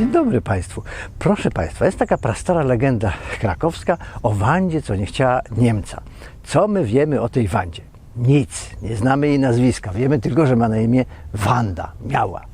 Dzień dobry Państwu. Proszę Państwa, jest taka prastara legenda krakowska o Wandzie, co nie chciała Niemca. Co my wiemy o tej Wandzie? Nic. Nie znamy jej nazwiska. Wiemy tylko, że ma na imię Wanda. Miała.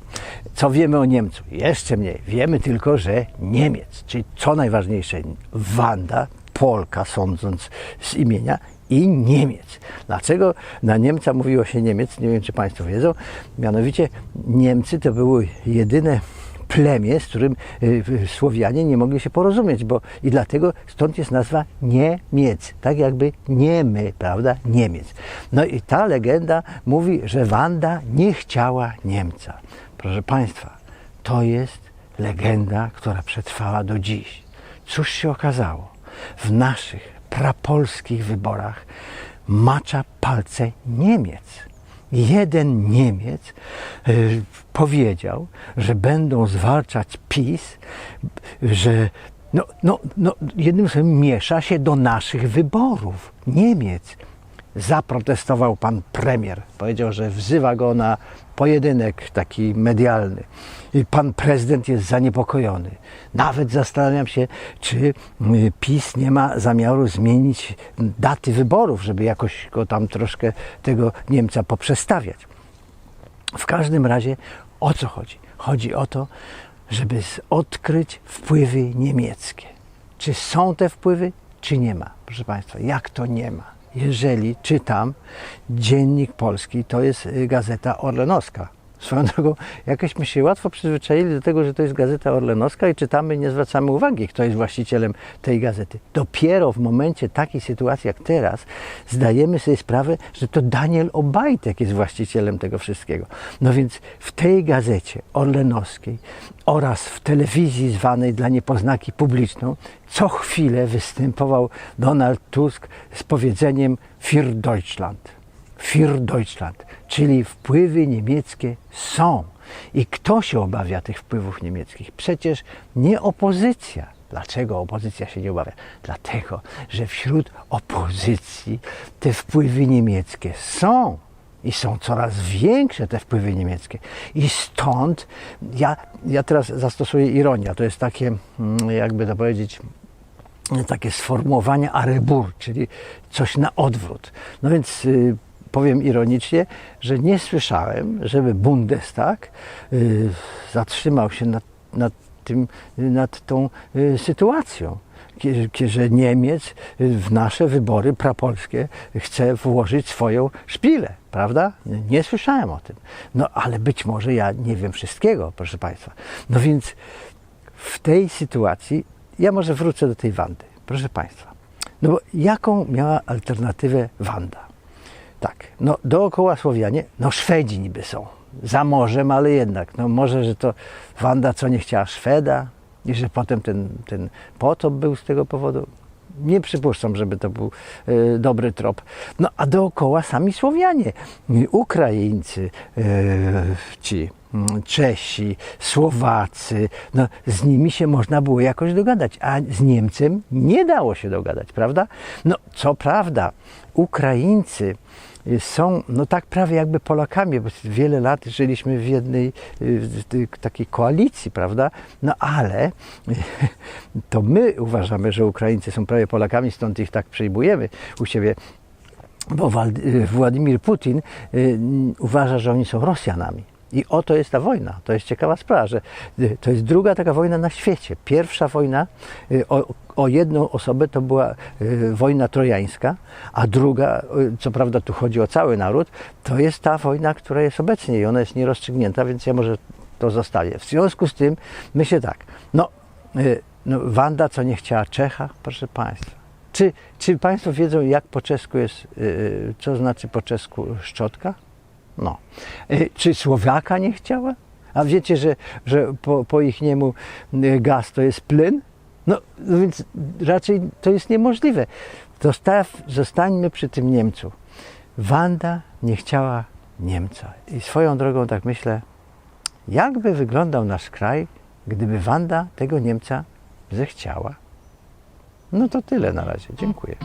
Co wiemy o Niemcu? Jeszcze mniej. Wiemy tylko, że Niemiec. Czyli co najważniejsze, Wanda, Polka, sądząc z imienia, i Niemiec. Dlaczego na Niemca mówiło się Niemiec? Nie wiem, czy Państwo wiedzą. Mianowicie Niemcy to były jedyne plemię, z którym y, Słowianie nie mogli się porozumieć, bo i dlatego stąd jest nazwa Niemiec, tak jakby Niemy, prawda? Niemiec. No i ta legenda mówi, że Wanda nie chciała Niemca. Proszę Państwa, to jest legenda, która przetrwała do dziś. Cóż się okazało? W naszych prapolskich wyborach macza palce Niemiec jeden Niemiec y, powiedział, że będą zwalczać PiS, że no, no, no, jednym słowem miesza się do naszych wyborów. Niemiec. Zaprotestował pan premier. Powiedział, że wzywa go na pojedynek taki medialny. I pan prezydent jest zaniepokojony. Nawet zastanawiam się, czy y, PiS nie ma zamiaru zmienić daty wyborów, żeby jakoś go tam troszkę tego Niemca poprzestawiać. W każdym razie o co chodzi? Chodzi o to, żeby odkryć wpływy niemieckie. Czy są te wpływy, czy nie ma? Proszę Państwa, jak to nie ma? Jeżeli czytam Dziennik Polski, to jest y, gazeta orlenowska. Swoją drogą, jakieśmy się łatwo przyzwyczaili do tego, że to jest gazeta orlenowska i czytamy i nie zwracamy uwagi, kto jest właścicielem tej gazety. Dopiero w momencie takiej sytuacji jak teraz zdajemy sobie sprawę, że to Daniel Obajtek jest właścicielem tego wszystkiego. No więc w tej gazecie orlenowskiej oraz w telewizji zwanej dla niepoznaki publiczną co chwilę występował Donald Tusk z powiedzeniem Für Deutschland. Für Deutschland, czyli wpływy niemieckie są. I kto się obawia tych wpływów niemieckich? Przecież nie opozycja. Dlaczego opozycja się nie obawia? Dlatego, że wśród opozycji te wpływy niemieckie są. I są coraz większe te wpływy niemieckie. I stąd ja, ja teraz zastosuję ironię. To jest takie, mm, jakby to powiedzieć, takie sformułowanie arebur, czyli coś na odwrót. No więc y, powiem ironicznie, że nie słyszałem, żeby Bundestag y, zatrzymał się nad, nad, tym, nad tą y, sytuacją. Że Niemiec y, w nasze wybory prapolskie chce włożyć swoją szpilę, prawda? Nie słyszałem o tym. No ale być może ja nie wiem wszystkiego, proszę Państwa. No więc w tej sytuacji, ja może wrócę do tej Wandy. Proszę Państwa, no bo jaką miała alternatywę Wanda? Tak, no dookoła Słowianie, no Szwedzi niby są, za morzem, ale jednak, no może, że to Wanda co nie chciała Szweda i że potem ten, ten potop był z tego powodu. Nie przypuszczam, żeby to był e, dobry trop. No a dookoła sami Słowianie, y, Ukraińcy, e, ci Czesi, Słowacy, no z nimi się można było jakoś dogadać, a z Niemcem nie dało się dogadać, prawda? No co prawda, Ukraińcy y, są no tak prawie jakby Polakami, bo wiele lat żyliśmy w jednej y, w takiej koalicji, prawda? No ale to my uważamy, że Ukraińcy są prawie Polakami, stąd ich tak przyjmujemy u siebie. Bo y, Władimir Putin uważa, że oni są Rosjanami. I oto jest ta wojna. To jest ciekawa sprawa, że y, to jest druga taka wojna na świecie. Pierwsza wojna y, o, o jedną osobę to była y, wojna trojańska, a druga, co prawda tu chodzi o cały naród, to jest ta wojna, która jest obecnie i ona jest nierozstrzygnięta, więc ja może to zostawię. W związku z tym myślę tak, no, no Wanda co nie chciała Czecha, proszę Państwa. Czy, czy Państwo wiedzą, jak po czesku jest, co znaczy po czesku szczotka? No. Yy, czy Słowaka nie chciała? A wiecie, że, że po, po ich niemu yy, gaz to jest plyn? No, no więc raczej to jest niemożliwe. Zostaw, zostańmy przy tym Niemcu. Wanda nie chciała Niemca. I swoją drogą tak myślę, jakby wyglądał nasz kraj, gdyby Wanda tego Niemca zechciała. No to tyle na razie. Dziękuję.